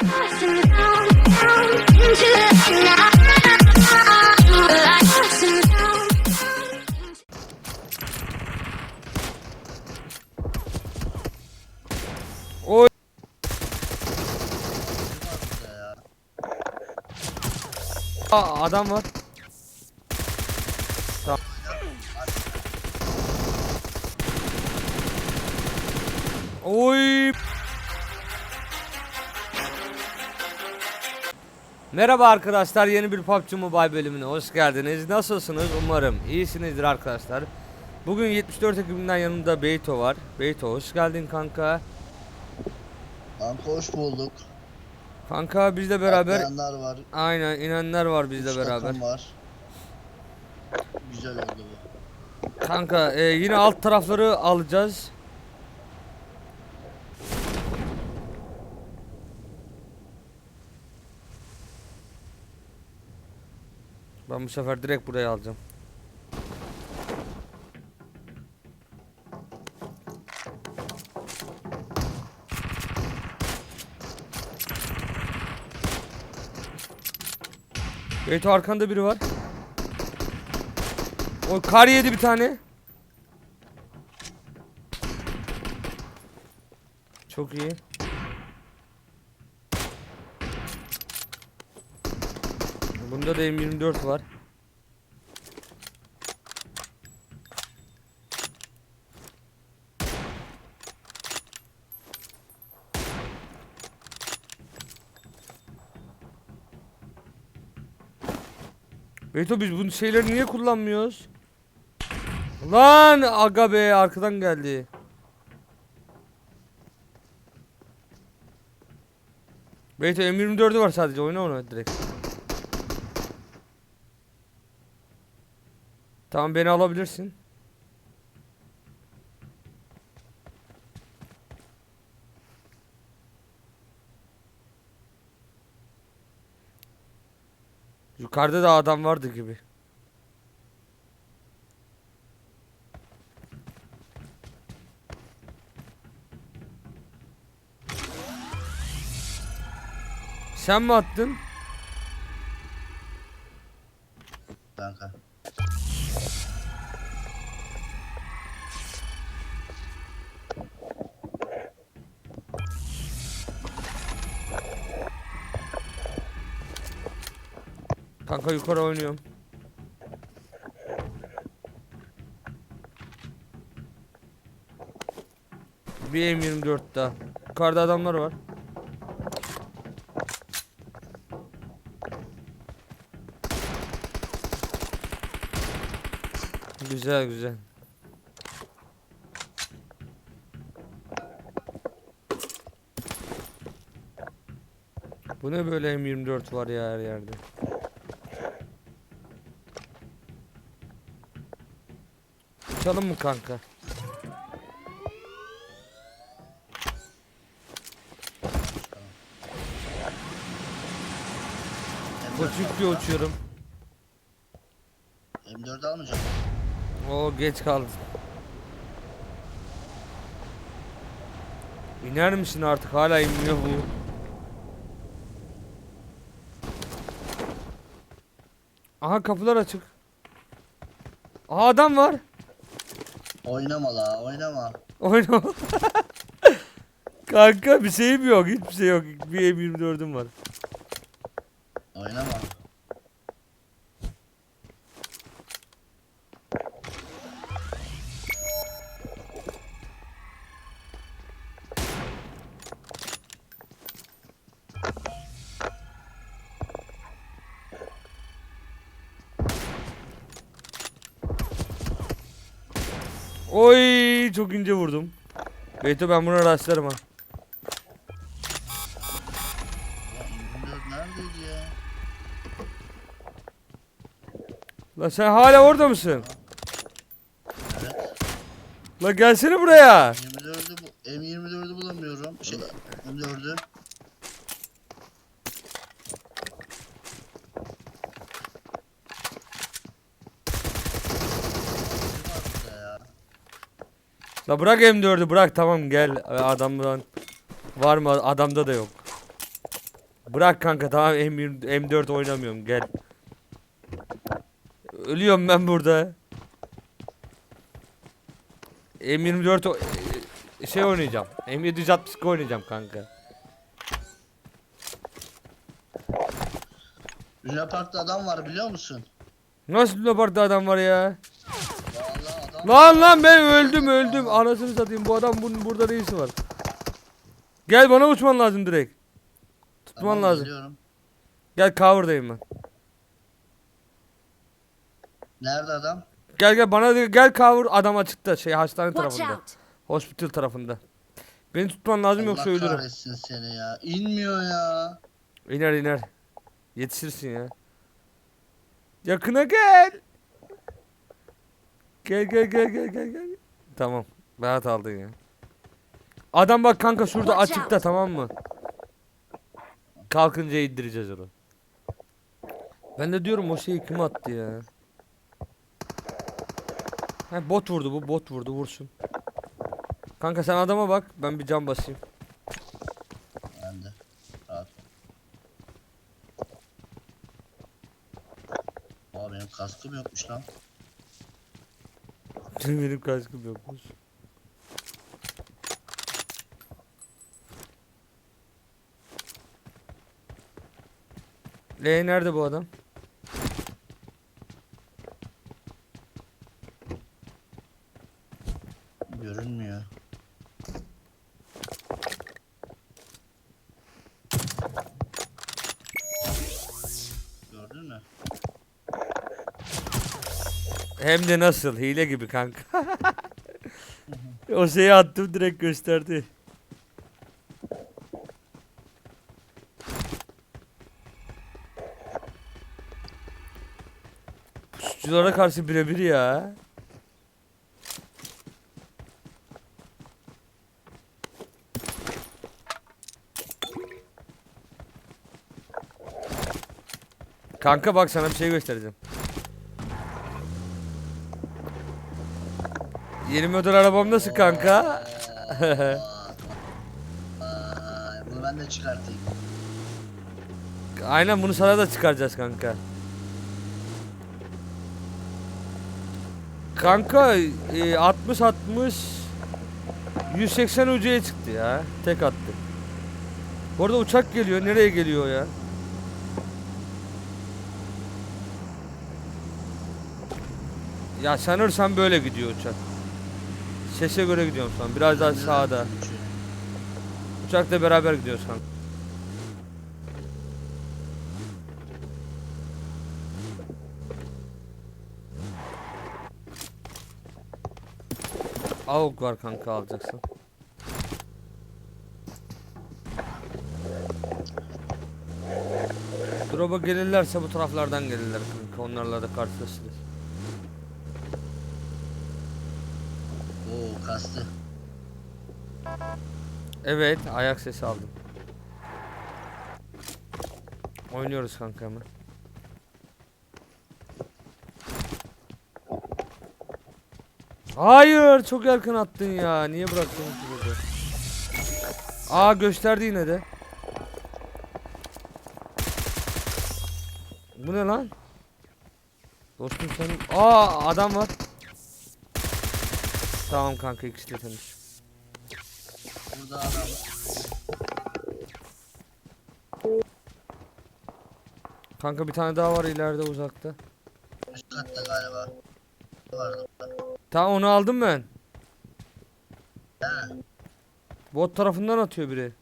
Oy. Aa, adam var. Merhaba arkadaşlar yeni bir PUBG Mobile bölümüne hoş geldiniz. Nasılsınız? Umarım iyisinizdir arkadaşlar. Bugün 74 Ekim'den yanımda Beyto var. Beyto hoş geldin kanka. Kanka hoş bulduk. Kanka bizle beraber Atlayanlar var. aynen inenler var bizle beraber. var. Güzel oldu bu. Kanka e, yine alt tarafları alacağız. Ben bu sefer direkt buraya alacağım. Beyto arkanda biri var. O kar yedi bir tane. Çok iyi. Bunda da M24 var. Beto biz bu şeyleri niye kullanmıyoruz? Lan aga be arkadan geldi. Beto M24'ü var sadece oyna onu direkt. Tamam beni alabilirsin. Yukarıda da adam vardı gibi. Sen mi attın? Kanka. Kanka yukarı oynuyorum. Bir M24 daha. Yukarıda adamlar var. Güzel güzel. Bu ne böyle M24 var ya her yerde. Uçalım mı kanka? Koçuk diye uçuyorum. M4 almayacağım. Oo geç kaldım. İner misin artık? Hala inmiyor bu. Aha kapılar açık. Aha adam var. Oynama la oynama. Oyna. Kanka bir şeyim yok. Hiçbir şey yok. Bir M24'üm var. Oy çok ince vurdum. Beyto ben bunu rastlarım ha. Ulan M4 neredeydi ya? La sen hala orada mısın? Evet. La gelsene buraya. M24'ü bu M24'ü bulamıyorum. Şey M4'ü. Ya. La bırak M4'ü bırak tamam gel adamdan var mı adamda da yok. Bırak kanka tamam M20, M4 oynamıyorum gel. Ölüyorum ben burada. M24 o- e, şey oynayacağım. M762 oynayacağım kanka. Luna Park'ta adam var biliyor musun? Nasıl Luna Park'ta adam var ya? Lan lan ben öldüm öldüm. Anasını satayım bu adam bunun burada ne işi var? Gel bana uçman lazım direkt. Tutman Tamam, lazım. geliyorum. Gel cover'dayım ben. Nerede adam? Gel gel bana de- gel cover adam açıkta şey hastane Watch tarafında. out! Hospital tarafında. Beni tutman lazım yoksa Allah ölürüm. kahretsin seni ya. İnmiyor ya. İner iner. Yetişirsin ya. Yakına gel. Gel gel gel gel gel gel. Tamam. Rahat aldın ya. Adam bak kanka şurada Watch açıkta out. tamam mı? Kalkınca indireceğiz onu. Ben de diyorum o şeyi kim attı ya? Ha, bot vurdu bu bot vurdu vursun. Kanka sen adama bak ben bir cam basayım. Ben de. Rahat. Aa benim kaskım yokmuş lan. Benim kaskım yokmuş. L nerede bu adam? Hem de nasıl hile gibi kanka. o şeyi attım direkt gösterdi. Suçlulara karşı birebir ya. Kanka bak sana bir şey göstereceğim. Yeni model arabam nasıl kanka? Bunu ben de çıkartayım. Aynen bunu sana da çıkaracağız kanka. Kanka e, 60 60 180 ucuya çıktı ya. Tek attı. Bu arada uçak geliyor. Nereye geliyor ya? Ya sanırsam böyle gidiyor uçak. Sese göre gidiyorum şu an. Biraz daha sağda. Uçakla beraber gidiyoruz kanka. Avuk var kanka alacaksın. Drop'a gelirlerse bu taraflardan gelirler kanka. Onlarla da karşılaşırız. Oo kastı. Evet, ayak sesi aldım. Oynuyoruz kanka hemen. Hayır, çok erken attın ya. Niye bıraktın ki burada? Aa gösterdi yine de. Bu ne lan? Dostum sen... Aa adam var. Tamam kanka ikisi de temiz. Burada adam. Kanka bir tane daha var ileride uzakta. Üst katta galiba. Vardı. Tamam onu aldım ben. He. Bot tarafından atıyor biri.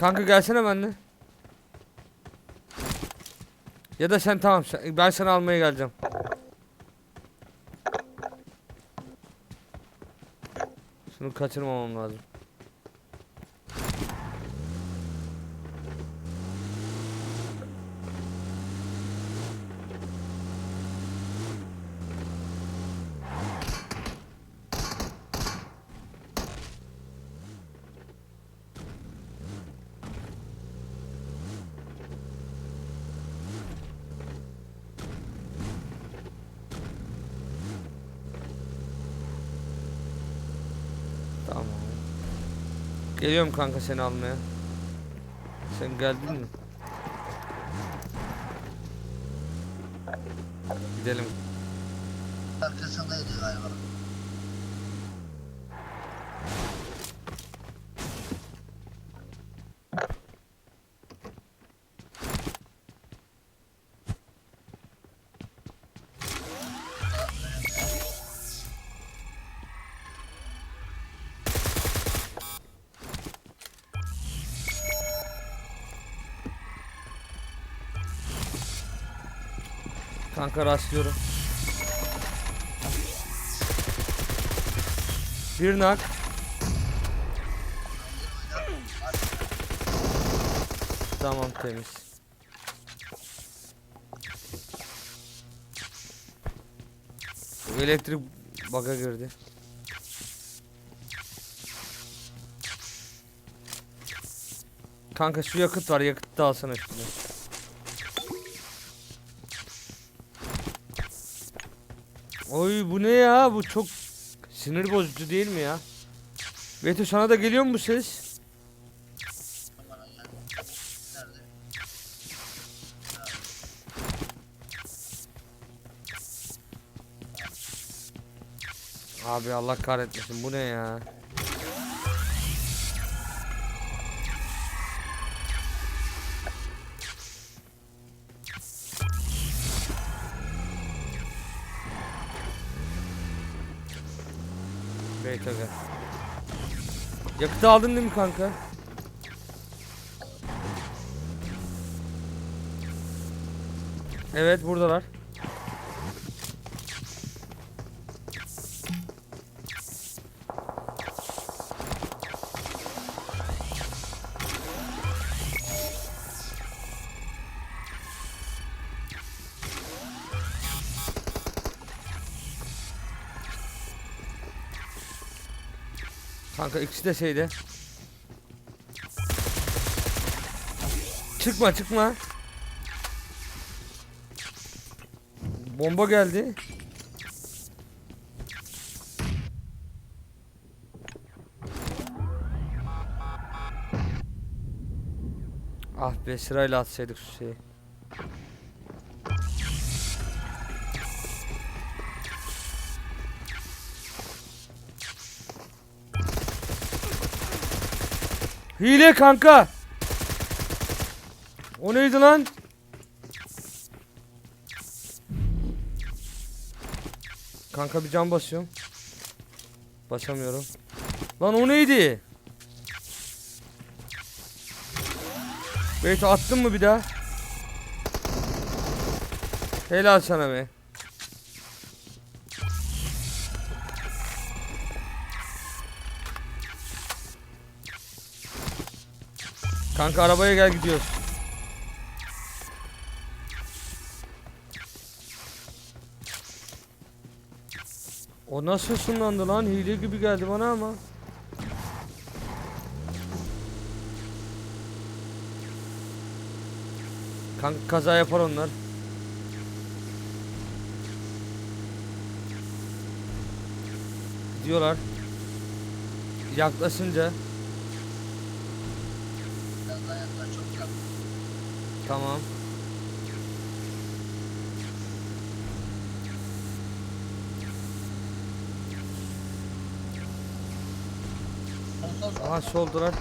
Kanka gelsene benimle. Ya da sen tamam sen- ben seni almaya geleceğim. Şunu kaçırmamam lazım. Geliyorum kanka seni almaya. Sen geldin mi? Gidelim. Arkasındaydı galiba. Kanka rastlıyorum. Bir nak. Tamam temiz. Elektrik baga girdi. Kanka şu yakıt var yakıt da alsana üstüne. Oy bu ne ya? Bu çok sinir bozucu değil mi ya? Beto sana da geliyor mu bu ses? Abi Allah kahretmesin bu ne ya? Beyto gel. Yakıtı aldın değil mi kanka? Evet buradalar. Kanka ikisi de şeyde. Çıkma çıkma. Bomba geldi. Ah be sırayla atsaydık şu şeyi. Hile kanka. O neydi lan? Kanka bir can basıyorum. Basamıyorum. Lan o neydi? Beyto attın mı bir daha? Helal sana be. Kanka arabaya gel gidiyoruz. O nasıl ışınlandı lan? Hile gibi geldi bana ama. Kanka kaza yapar onlar. Gidiyorlar. Yaklaşınca. Biraz daha yaklaş çok yakın. Tamam. Aha soldular.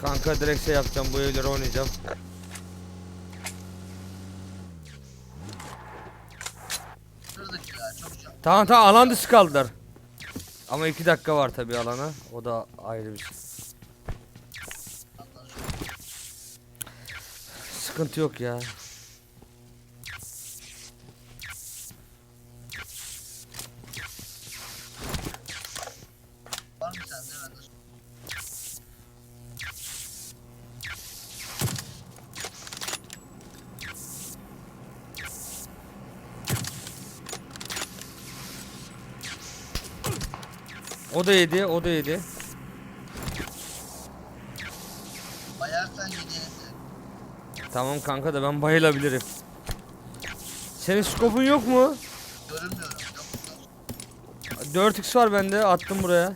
Kanka direkt şey yapacağım bu evleri oynayacağım. Kırdık ya çok can. Tamam tamam alan dışı kaldılar. Ama iki dakika var tabi alana. O da ayrı bir şey. Sıkıntı yok ya. O da yedi, o da yedi. Bayarsan gidelim. Tamam kanka da ben bayılabilirim. Senin skopun yok mu? Görünmüyorum. Yok, 4x var bende attım buraya.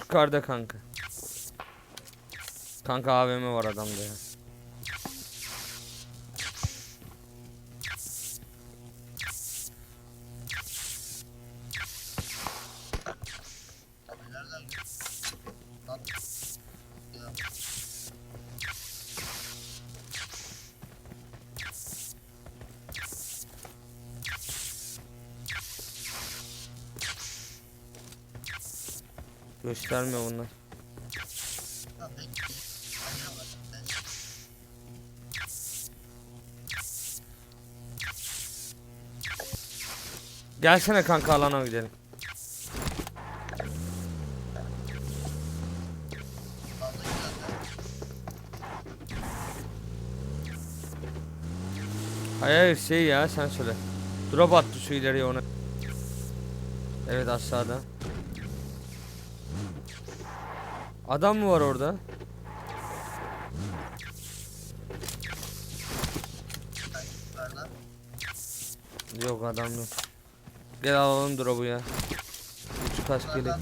Yukarıda kanka. Kanka AVM var adamda ya. Göstermiyor bunlar. Gelsene kanka alana gidelim. Hayır hayır şey ya sen söyle. Drop attı şu ileriye ona. Evet aşağıda. Adam mı var orada? Yok adam yok. Gel alalım drop'u ya. Üç kaç Yukarıda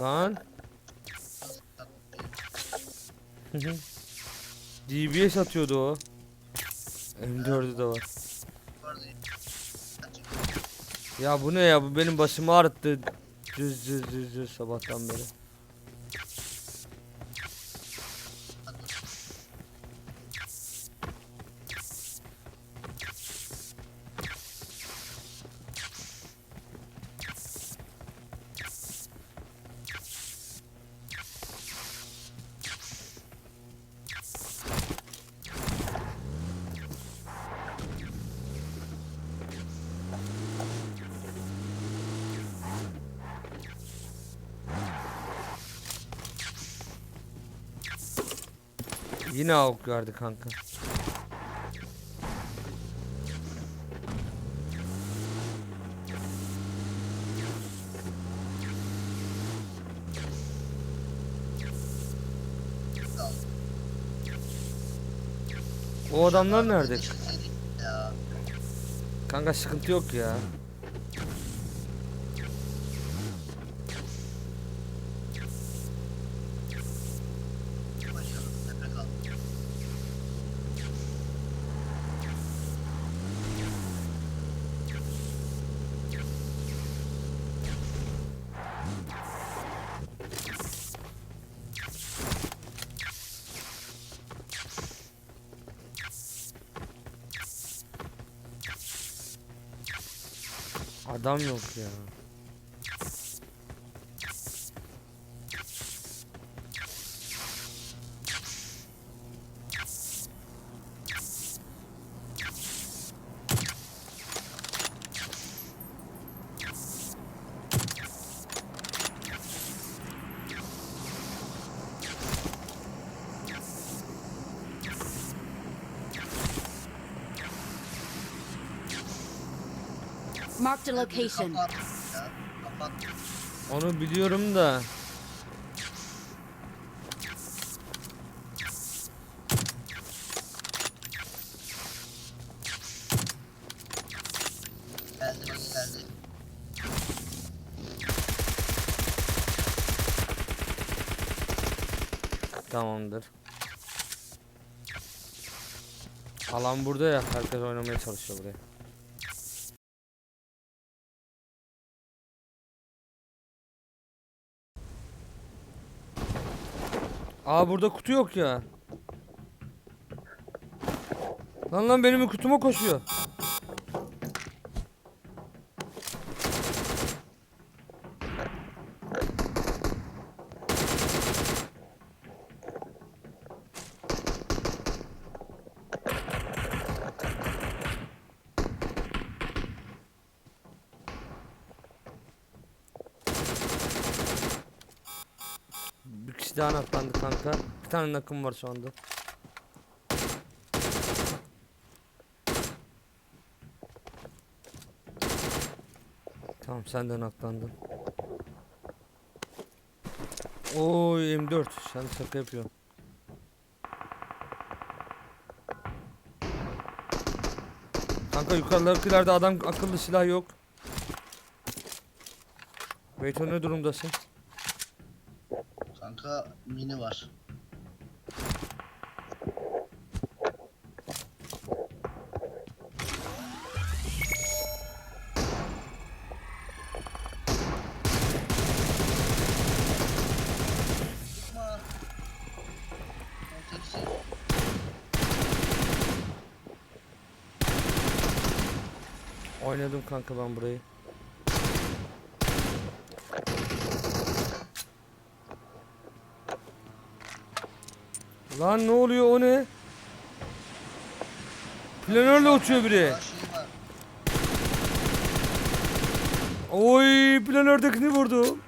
Lan. DBS atıyordu o. M4'ü de var. Ya bu ne ya bu benim başımı ağrıttı. Düz düz düz düz sabahtan beri. Yine avuk verdi kanka. O adamlar nerede? Kanka sıkıntı yok ya. Adam yok ya. Marked a location. Onu biliyorum da. Tamamdır. Alan burada ya. Herkes oynamaya çalışıyor buraya. Aa burada kutu yok ya. Lan lan benim kutuma koşuyor. Daha naklandı kanka. Bir tane nakım var şu anda. Tamam sen de naklandın. Oy M4 sen şaka yapıyorsun. Kanka yukarıdakilerde adam akıllı silah yok. Beyto ne durumdasın? Kanka mini var. Oynadım kanka ben burayı. Lan ne oluyor o ne? Planörle uçuyor biri. Oy planördekini vurdum.